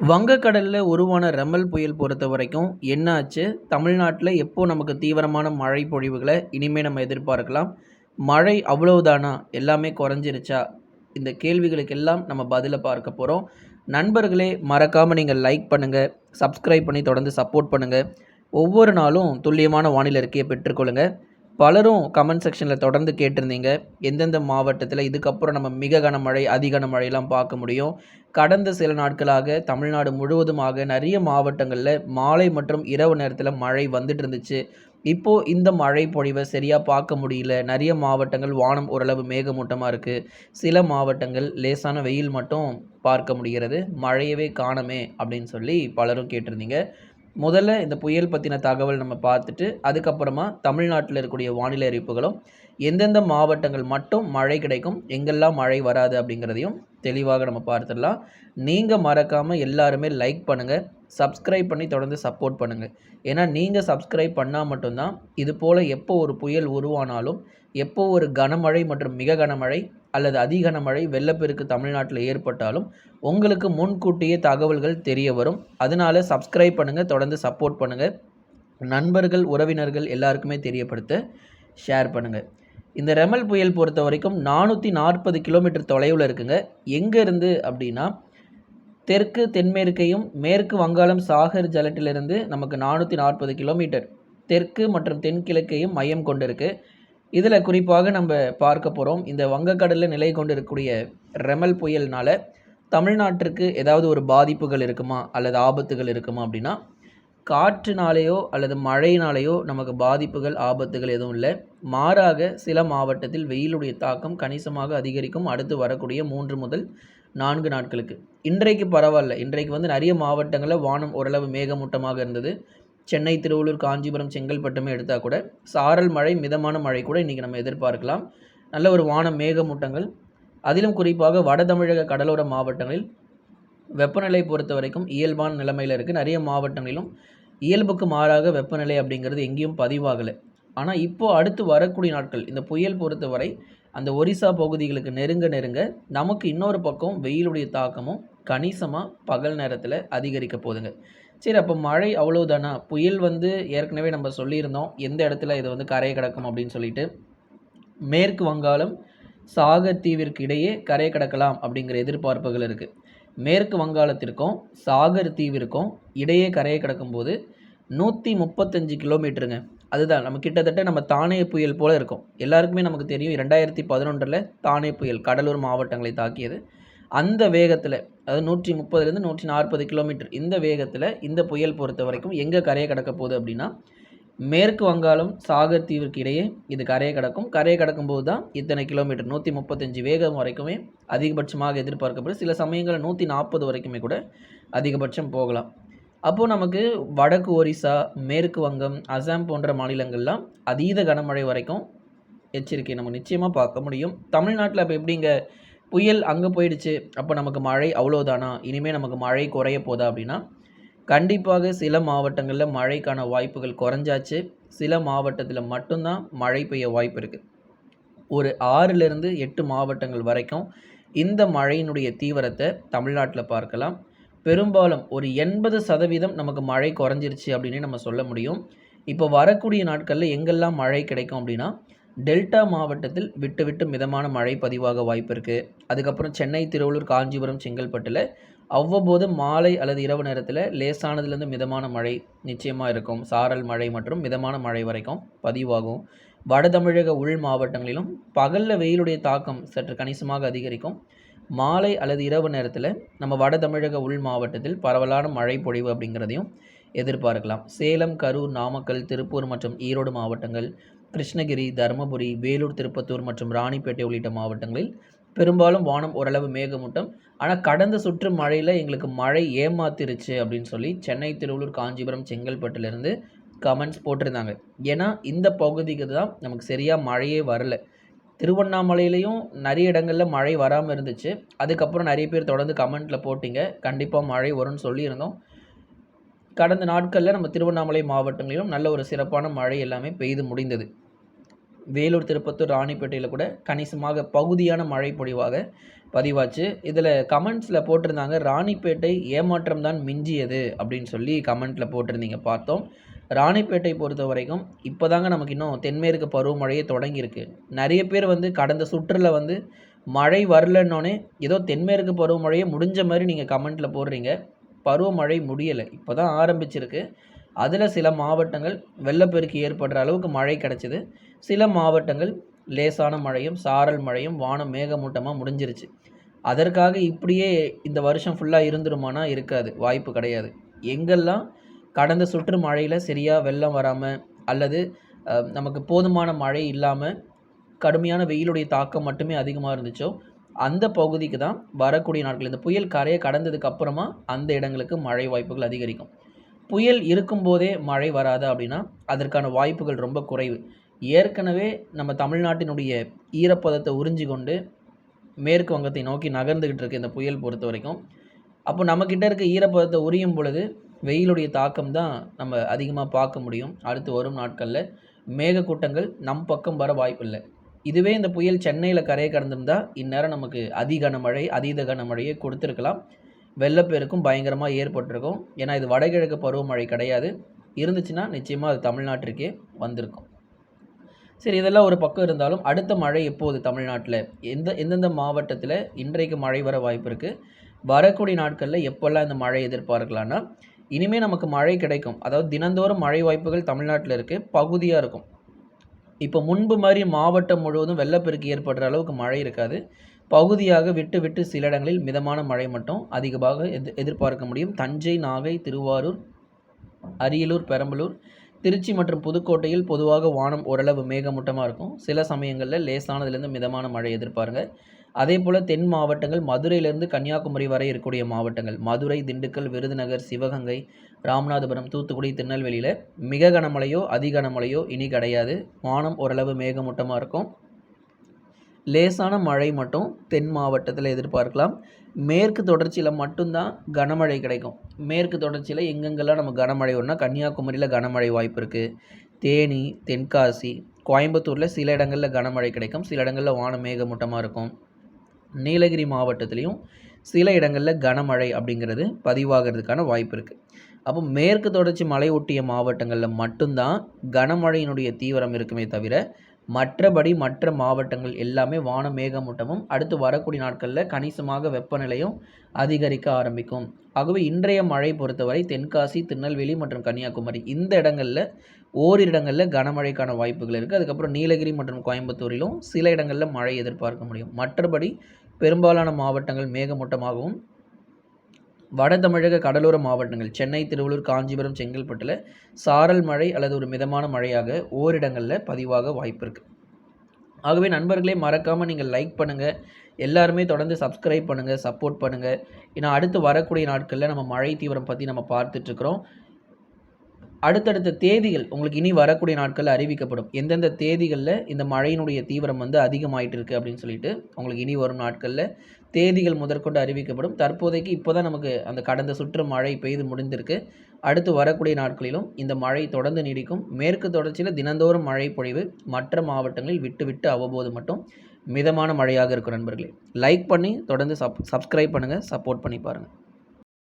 வங்கக்கடலில் உருவான ரெமல் புயல் பொறுத்த வரைக்கும் என்ன ஆச்சு தமிழ்நாட்டில் எப்போ நமக்கு தீவிரமான மழை பொழிவுகளை இனிமேல் நம்ம எதிர்பார்க்கலாம்? மழை அவ்வளவுதானா? எல்லாமே குறைஞ்சிருச்சா? இந்த கேள்விகளுக்கெல்லாம் நம்ம பதிலை பார்க்க போகிறோம் நண்பர்களே மறக்காமல் நீங்கள் லைக் பண்ணுங்கள் சப்ஸ்கிரைப் பண்ணி தொடர்ந்து சப்போர்ட் பண்ணுங்கள் ஒவ்வொரு நாளும் துல்லியமான வானிலை இருக்கையை பெற்றுக்கொள்ளுங்கள் பலரும் கமெண்ட் செக்ஷனில் தொடர்ந்து கேட்டிருந்தீங்க. எந்தெந்த மாவட்டத்தில் இதுக்கப்புறம் நம்ம மிக கனமழை அதி கனமழையெல்லாம் பார்க்க முடியும். கடந்த சில நாட்களாக தமிழ்நாடு முழுவதுமாக நிறைய மாவட்டங்களில் மாலை மற்றும் இரவு நேரத்தில் மழை வந்துட்டு இருந்துச்சு. இப்போது இந்த மழை பொழிவை சரியாக பார்க்க முடியல. நிறைய மாவட்டங்கள் வானம் ஓரளவு மேகமூட்டமாக இருக்குது சில மாவட்டங்கள் லேசான வெயில் மட்டும் பார்க்க முடிகிறது. மழையவே காணமே அப்படின்னு சொல்லி பலரும் கேட்டிருந்தீங்க. முதல்ல இந்த புயல் பற்றின தகவல் நம்ம பார்த்துட்டு அதுக்கப்புறமா தமிழ்நாட்டில் இருக்கக்கூடிய வானிலை அறிவிப்புகளும் எந்தெந்த மாவட்டங்கள் மட்டும் மழை கிடைக்கும் எங்கெல்லாம் மழை வராது அப்படிங்கிறதையும் தெளிவாக நம்ம பார்த்துடலாம். நீங்கள் மறக்காமல் எல்லாருமே லைக் பண்ணுங்கள் சப்ஸ்கிரைப் பண்ணி தொடர்ந்து சப்போர்ட் பண்ணுங்கள் ஏன்னா நீங்கள் சப்ஸ்கிரைப் பண்ணால் மட்டும்தான் இது போல் எப்போ ஒரு புயல் உருவானாலும் எப்போ ஒரு கனமழை மற்றும் மிக கனமழை அல்லது அதி கனமழை வெள்ளப்பெருக்கு தமிழ்நாட்டில் ஏற்பட்டாலும் உங்களுக்கு முன்கூட்டியே தகவல்கள் தெரிய வரும். அதனால சப்ஸ்கிரைப் பண்ணுங்கள் தொடர்ந்து சப்போர்ட் பண்ணுங்கள் நண்பர்கள் உறவினர்கள் எல்லாருக்குமே தெரியப்படுத்த ஷேர் பண்ணுங்கள் இந்த ரெமல் புயல் பொறுத்த வரைக்கும் நானூற்றி நாற்பது கிலோமீட்டர் தொலைவில் இருக்குங்க. எங்கேருந்து அப்படின்னா தெற்கு தென்மேற்கையும் மேற்கு வங்காளம் சாகர் ஜலட்டிலிருந்து நமக்கு நானூற்றி நாற்பது கிலோமீட்டர் தெற்கு மற்றும் தென்கிழக்கையும் மையம் கொண்டிருக்கு. இதில் குறிப்பாக நம்ம பார்க்க போகிறோம். இந்த வங்கக்கடலில் நிலை கொண்டு இருக்கக்கூடிய ரெமல் புயல்னால் தமிழ்நாட்டிற்கு ஏதாவது ஒரு பாதிப்புகள் இருக்குமா? அல்லது ஆபத்துகள் இருக்குமா அப்படின்னா காற்றுனாலேயோ அல்லது மழையினாலேயோ நமக்கு பாதிப்புகள் ஆபத்துகள் எதுவும் இல்லை. மாறாக சில மாவட்டத்தில் வெயிலுடைய தாக்கம் கணிசமாக அதிகரிக்கும். அடுத்து வரக்கூடிய மூன்று முதல் நான்கு நாட்களுக்கு. இன்றைக்கு பரவாயில்ல. இன்றைக்கு வந்து நிறைய மாவட்டங்களில் வானம் ஓரளவு மேகமூட்டமாக இருந்தது. சென்னை திருவள்ளூர் காஞ்சிபுரம் செங்கல்பட்டுமே எடுத்தால் கூட சாரல் மழை மிதமான மழை கூட இன்றைக்கி நம்ம எதிர்பார்க்கலாம். நல்ல ஒரு வானம் மேகமூட்டங்கள். அதிலும் குறிப்பாக வட தமிழக கடலோர மாவட்டங்களில் வெப்பநிலை பொறுத்த வரைக்கும் இயல்பான நிலைமையில் இருக்குது நிறைய மாவட்டங்களிலும் இயல்புக்கு மாறாக வெப்பநிலை அப்படிங்கிறது எங்கேயும் பதிவாகலை. ஆனால் இப்போது அடுத்து வரக்கூடிய நாட்கள் இந்த புயல் பொறுத்தவரை அந்த ஒரிசா பகுதிகளுக்கு நெருங்க நெருங்க நமக்கு இன்னொரு பக்கம் வெயிலுடைய தாக்கமும் கணிசமாக பகல் நேரத்தில் அதிகரிக்க போகுதுங்க. சரி அப்போ மழை அவ்வளோதானா புயல் வந்து ஏற்கனவே நம்ம சொல்லியிருந்தோம். எந்த இடத்துல இது வந்து கரையை கிடக்கும் அப்படின்னு சொல்லிட்டு. மேற்கு வங்காளம் சாகர் தீவிற்கு இடையே கரையை கடக்கலாம் அப்படிங்கிற எதிர்பார்ப்புகள் இருக்குது மேற்கு வங்காளத்திற்கும் சாகர் தீவிற்கும் இடையே கரையை கடக்கும்போது நூற்றி முப்பத்தஞ்சு கிலோமீட்டருங்க. அதுதான் நம்ம கிட்டத்தட்ட நம்ம தானே புயல் போல் இருக்கும். எல்லாருக்குமே நமக்கு தெரியும் ரெண்டாயிரத்தி பதினொன்றில் தானே புயல் கடலூர் மாவட்டங்களை தாக்கியது. அந்த வேகத்தில் அதாவது நூற்றி முப்பதுலேருந்து நூற்றி நாற்பது கிலோமீட்டர். இந்த வேகத்தில் இந்த புயல் பொறுத்த வரைக்கும் எங்கே கரையை கடக்க போகுது அப்படின்னா மேற்கு வங்காளம் சாகர் தீவிற்கு இடையே இது கரையை கடக்கும். கரையை கடக்கும்போது தான் இத்தனை கிலோமீட்டர் நூற்றி முப்பத்தஞ்சு வேகம் வரைக்குமே அதிகபட்சமாக எதிர்பார்க்கப்படும் சில சமயங்களில் நூற்றி நாற்பது வரைக்குமே கூட அதிகபட்சம் போகலாம். அப்போது நமக்கு வடக்கு ஒரிசா மேற்கு வங்கம் அசாம் போன்ற மாநிலங்கள்லாம் அதீத கனமழை வரைக்கும் எச்சரிக்கை நம்ம நிச்சயமாக பார்க்க முடியும். தமிழ்நாட்டில் அப்போ எப்படிங்க புயல் அங்கே போயிடுச்சு அப்போ நமக்கு மழை அவ்வளோதானா? இனிமேல் நமக்கு மழை குறைய போதா அப்படின்னா கண்டிப்பாக சில மாவட்டங்களில் மழைக்கான வாய்ப்புகள் குறைஞ்சாச்சு. சில மாவட்டத்தில் மட்டும்தான் மழை பெய்ய வாய்ப்பு இருக்குது ஒரு ஆறிலிருந்து எட்டு மாவட்டங்கள் வரைக்கும் இந்த மழையினுடைய தீவிரத்தை தமிழ்நாட்டில் பார்க்கலாம். பெரும்பாலும் ஒரு எண்பது சதவீதம் நமக்கு மழை குறைஞ்சிருச்சு அப்படின்னு நம்ம சொல்ல முடியும். இப்போ வரக்கூடிய நாட்களில் எங்கெல்லாம் மழை கிடைக்கும் அப்படின்னா டெல்டா மாவட்டத்தில் விட்டு விட்டு மிதமான மழை பதிவாக வாய்ப்பு இருக்குது அதுக்கப்புறம் சென்னை திருவள்ளூர் காஞ்சிபுரம் செங்கல்பட்டில் அவ்வப்போது மாலை அல்லது இரவு நேரத்தில் லேசானதுலேருந்து மிதமான மழை நிச்சயமாக இருக்கும். சாரல் மழை மற்றும் மிதமான மழை வரைக்கும் பதிவாகும். வட தமிழக உள் மாவட்டங்களிலும் பகலில் வெயிலுடைய தாக்கம் சற்று கணிசமாக அதிகரிக்கும். மாலை அல்லது இரவு நேரத்தில் நம்ம வட தமிழக உள் மாவட்டத்தில் பரவலான மழை பொழிவு அப்படிங்கிறதையும் எதிர்பார்க்கலாம். சேலம் கரூர் நாமக்கல் திருப்பூர் மற்றும் ஈரோடு மாவட்டங்கள் கிருஷ்ணகிரி தருமபுரி வேலூர் திருப்பத்தூர் மற்றும் ராணிப்பேட்டை உள்ளிட்ட மாவட்டங்களில் பெரும்பாலும் வானம் ஓரளவு மேகமூட்டம். ஆனால் கடந்த சுற்று மழையில் எங்களுக்கு மழை ஏமாத்திருச்சு அப்படின்னு சொல்லி சென்னை திருவள்ளூர் காஞ்சிபுரம் செங்கல்பட்டுலேருந்து கமெண்ட்ஸ் போட்டிருந்தாங்க. ஏன்னா இந்த பகுதிக்கு தான் நமக்கு சரியாக மழையே வரல. திருவண்ணாமலையிலையும் நிறைய இடங்களில் மழை வராமல் இருந்துச்சு. அதுக்கப்புறம் நிறைய பேர் தொடர்ந்து கமெண்ட்டில் போட்டிங்க. கண்டிப்பாக மழை வரும்னு சொல்லியிருந்தோம். கடந்த நாட்களில் நம்ம திருவண்ணாமலை மாவட்டங்களிலும் நல்ல ஒரு சிறப்பான மழை எல்லாமே பெய்து முடிந்தது. வேலூர் திருப்பத்தூர் ராணிப்பேட்டையில் கூட கணிசமாக பகுதியான மழை பொழிவாக பதிவாச்சு. இதில் கமெண்ட்ஸில் போட்டிருந்தாங்க ராணிப்பேட்டை ஏமாற்றம் தான் மிஞ்சியது அப்படின்னு சொல்லி கமெண்ட்டில் போட்டிருந்தீங்க பார்த்தோம். ராணிப்பேட்டை பொறுத்த வரைக்கும் இப்போ தாங்க நமக்கு இன்னும் தென்மேற்கு பருவமழையே தொடங்கியிருக்கு. நிறைய பேர் வந்து கடந்த சுற்றில் வந்து மழை வரலன்னொன்னே ஏதோ தென்மேற்கு பருவமழையே முடிஞ்ச மாதிரி நீங்கள் கமெண்ட்டில் போடுறீங்க. பருவமழை முடியலை. இப்போ தான் ஆரம்பிச்சிருக்கு. அதில் சில மாவட்டங்கள் வெள்ளப்பெருக்கு ஏற்படுற அளவுக்கு மழை கிடச்சிது. சில மாவட்டங்கள் லேசான மழையும் சாரல் மழையும் வானம் மேகமூட்டமாக முடிஞ்சிருச்சு. அதற்காக இப்படியே இந்த வருஷம் ஃபுல்லாக இருந்துருமானா இருக்காது. வாய்ப்பு கிடையாது. எங்கெல்லாம் கடந்த சுற்று மழையில் சரியாக வெள்ளம் வராமல் அல்லது நமக்கு போதுமான மழை இல்லாமல் கடுமையான வெயிலுடைய தாக்கம் மட்டுமே அதிகமாக இருந்துச்சோ அந்த பகுதிக்கு தான் வரக்கூடிய நாட்கள். இந்த புயல் கரையை கடந்ததுக்கு அப்புறமா அந்த இடங்களுக்கு மழை வாய்ப்புகள் அதிகரிக்கும். புயல் இருக்கும்போதே மழை வராது அப்படின்னா அதற்கான வாய்ப்புகள் ரொம்ப குறைவு. ஏற்கனவே நம்ம தமிழ்நாட்டினுடைய ஈரப்பதத்தை உறிஞ்சி கொண்டு மேற்கு வங்கத்தை நோக்கி நகர்ந்துக்கிட்டு இருக்கு இந்த புயல் பொறுத்த வரைக்கும். அப்போ நம்மக்கிட்ட இருக்க ஈரப்பதத்தை உரியும் பொழுது வெயிலுடைய தாக்கம் தான் நம்ம அதிகமாக பார்க்க முடியும். அடுத்து வரும் நாட்களில் மேகக்கூட்டங்கள் நம் பக்கம் வர வாய்ப்பில்லை. இதுவே இந்த புயல் சென்னையில் கரையை கடந்திருந்தால் இந்நேரம் நமக்கு அதி கனமழை அதீத கனமழையை கொடுத்துருக்கலாம். வெள்ளப்பெருக்கும் பயங்கரமாக ஏற்பட்டிருக்கும். ஏன்னா இது வடகிழக்கு பருவமழை கிடையாது. இருந்துச்சுன்னா நிச்சயமாக அது தமிழ்நாட்டிற்கே வந்திருக்கும். சரி இதெல்லாம் ஒரு பக்கம் இருந்தாலும் அடுத்த மழை எப்போது தமிழ்நாட்டில்? எந்த எந்தெந்த மாவட்டத்தில் இன்றைக்கு மழை வர வாய்ப்பு இருக்குது வரக்கூடிய நாட்களில் எப்போல்லாம் இந்த மழை எதிர்பார்க்கலான்னா இனிமேல் நமக்கு மழை கிடைக்கும். அதாவது தினந்தோறும் மழை வாய்ப்புகள் தமிழ்நாட்டில் இருக்குது பகுதியாக இருக்கும். இப்போ முன்பு மாதிரி மாவட்டம் முழுவதும் வெள்ளப்பெருக்கு ஏற்படுற அளவுக்கு மழை இருக்காது. பகுதியாக விட்டு விட்டு சில இடங்களில் மிதமான மழை மட்டும் அதிகமாக எதிர் எதிர்பார்க்க முடியும். தஞ்சை நாகை திருவாரூர் அரியலூர் பெரம்பலூர் திருச்சி மற்றும் புதுக்கோட்டையில் பொதுவாக வானம் ஓரளவு மேகமூட்டமாக இருக்கும். சில சமயங்களில் லேசானதுலேருந்து மிதமான மழை எதிர்பாருங்க. அதே போல் தென் மாவட்டங்கள் மதுரையிலேருந்து கன்னியாகுமரி வரை இருக்கக்கூடிய மாவட்டங்கள் மதுரை திண்டுக்கல் விருதுநகர் சிவகங்கை ராமநாதபுரம் தூத்துக்குடி திருநெல்வேலியில் மிக கனமழையோ அதி கனமழையோ இனி கிடையாது. வானம் ஓரளவு மேகமூட்டமாக இருக்கும். லேசான மழை மட்டும் தென் மாவட்டத்தில் எதிர்பார்க்கலாம். மேற்கு தொடர்ச்சியில் மட்டும்தான் கனமழை கிடைக்கும். மேற்கு தொடர்ச்சியில் எங்கெங்கெல்லாம் நம்ம கனமழை வரும்னா கன்னியாகுமரியில் கனமழை வாய்ப்பு இருக்குது தேனி தென்காசி கோயம்புத்தூரில் சில இடங்களில் கனமழை கிடைக்கும். சில இடங்களில் வானம் மேகமூட்டமாக இருக்கும். நீலகிரி மாவட்டத்துலேயும் சில இடங்களில் கனமழை அப்படிங்கிறது பதிவாகிறதுக்கான வாய்ப்பு இருக்குது அப்போ மேற்கு தொடர்ச்சி மலை ஒட்டிய மாவட்டங்களில் மட்டும்தான் கனமழையினுடைய தீவிரம் இருக்குமே தவிர மற்றபடி மற்ற மாவட்டங்கள் எல்லாமே வான மேகமூட்டமும் அடுத்து வரக்கூடிய நாட்களில் கணிசமாக வெப்பநிலையும் அதிகரிக்க ஆரம்பிக்கும். ஆகவே இன்றைய மழை பொறுத்தவரை தென்காசி திருநெல்வேலி மற்றும் கன்னியாகுமரி இந்த இடங்களில் ஓரிரு இடங்களில் கனமழைக்கான வாய்ப்புகள் இருக்குது அதுக்கப்புறம் நீலகிரி மற்றும் கோயம்புத்தூரிலும் சில இடங்களில் மழை எதிர்பார்க்க முடியும். மற்றபடி பெரும்பாலான மாவட்டங்கள் மேகமூட்டமாகவும் வட தமிழக கடலோர மாவட்டங்கள் சென்னை திருவள்ளூர் காஞ்சிபுரம் செங்கல்பட்டில் சாரல் மழை அல்லது ஒரு மிதமான மழையாக ஓரிடங்களில் பதிவாக வாய்ப்பு இருக்குது ஆகவே நண்பர்களே மறக்காமல் நீங்கள் லைக் பண்ணுங்கள் எல்லாருமே தொடர்ந்து சப்ஸ்கிரைப் பண்ணுங்கள் சப்போர்ட் பண்ணுங்கள் ஏன்னா அடுத்து வரக்கூடிய நாட்களில் நம்ம மழை தீவிரம் பற்றி நம்ம பார்த்துட்ருக்குறோம் அடுத்தடுத்த தேதிகள் உங்களுக்கு இனி வரக்கூடிய நாட்களில் அறிவிக்கப்படும். எந்தெந்த தேதிகளில் இந்த மழையினுடைய தீவிரம் வந்து அதிகமாயிட்டு இருக்குது அப்படின்னு சொல்லிட்டு உங்களுக்கு இனி வரும் நாட்களில் தேதிகள் முதற்கொண்டு அறிவிக்கப்படும். தற்போதைக்கு இப்போ தான் நமக்கு அந்த கடந்த சுற்று மழை பெய்து முடிந்திருக்கு. அடுத்து வரக்கூடிய நாட்களிலும் இந்த மழை தொடர்ந்து நீடிக்கும். மேற்கு தொடர்ச்சியில் தினந்தோறும் மழை பொழிவு மற்ற மாவட்டங்களில் விட்டு விட்டு அவ்வப்போது மட்டும் மிதமான மழையாக இருக்கும் நண்பர்களே. லைக் பண்ணி தொடர்ந்து சப் சப்ஸ்கிரைப் பண்ணுங்கள் சப்போர்ட் பண்ணி பாருங்கள்